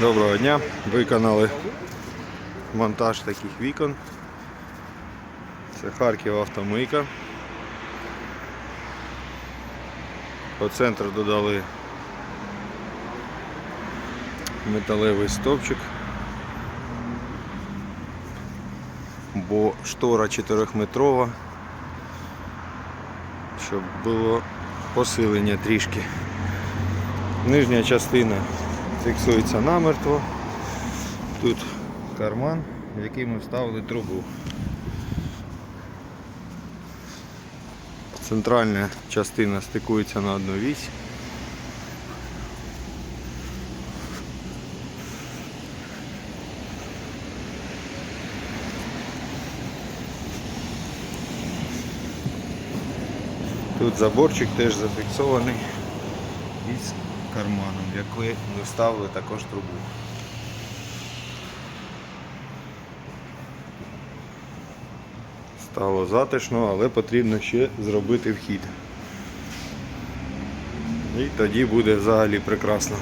Доброго дня. Виконали монтаж таких вікон. Це Харків автомийка. По центру додали металевий стовпчик, бо штора 4-метрова, щоб було посилення трішки. Нижня частина фіксується намертво. Тут карман, в який ми вставили трубу. Центральна частина стикується на одну вісь. Тут заборчик теж зафіксований із карманом, в який ми вставили також трубу. Стало затишно, але потрібно ще зробити вхід. І тоді буде взагалі прекрасно.